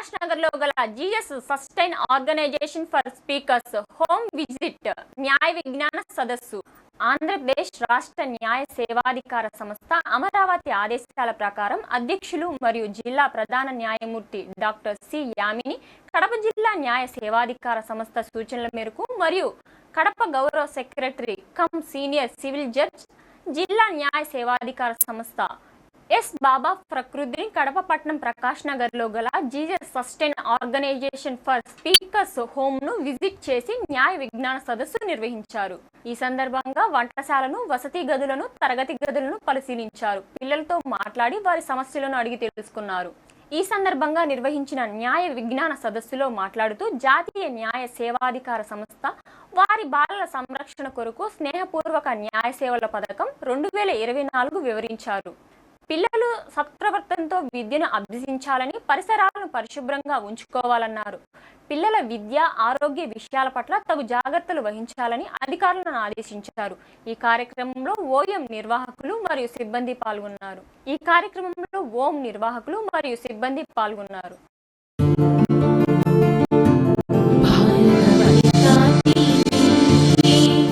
ప్రకాష్ నగర్లో గల GS sustain organisation for speakers home visit న్యాయ విజ్ఞాన సదస్సు. ఆంధ్రప్రదేశ్ రాష్ట్ర న్యాయ సేవాధికార సంస్థ అమరావతి ఆదేశాల ప్రకారం అధ్యక్షులు మరియు జిల్లా ప్రధాన న్యాయమూర్తి డాక్టర్ సి యామిని కడప జిల్లా న్యాయ సేవాధికార సంస్థ సూచనల మేరకు మరియు కడప గౌరవ secretary cum senior civil judge జిల్లా న్యాయ సేవాధికార సంస్థ ఎస్ బాబా ప్రకృతిని కడపపట్నం ప్రకాష్ నగర్లో గల Jesus sustain organisation for speakers హోమ్ను visit చేసి న్యాయ విజ్ఞాన సదస్సు నిర్వహించారు. ఈ సందర్భంగా వంటశాలను వసతి గదులను తరగతి గదులను పరిశీలించారు. పిల్లలతో మాట్లాడి వారి సమస్యలను అడిగి తెలుసుకున్నారు. ఈ సందర్భంగా నిర్వహించిన న్యాయ విజ్ఞాన సదస్సులో మాట్లాడుతూ జాతీయ న్యాయ సేవాధికార సంస్థ వారి బాలల సంరక్షణ కొరకు స్నేహపూర్వక న్యాయ సేవల పథకం రెండు వేల ఇరవై నాలుగు వివరించారు. పిల్లలు సత్ప్రవర్తనతో విద్యను అభ్యసించాలని పరిసరాలను పరిశుభ్రంగా ఉంచుకోవాలన్నారు. పిల్లల విద్య ఆరోగ్య విషయాల పట్ల తగు జాగ్రత్తలు వహించాలని అధికారులను ఆదేశించారు. ఈ కార్యక్రమంలో ఓఎం నిర్వాహకులు మరియు సిబ్బంది పాల్గొన్నారు. ఈ కార్యక్రమంలో ఓం నిర్వాహకులు మరియు సిబ్బంది పాల్గొన్నారు.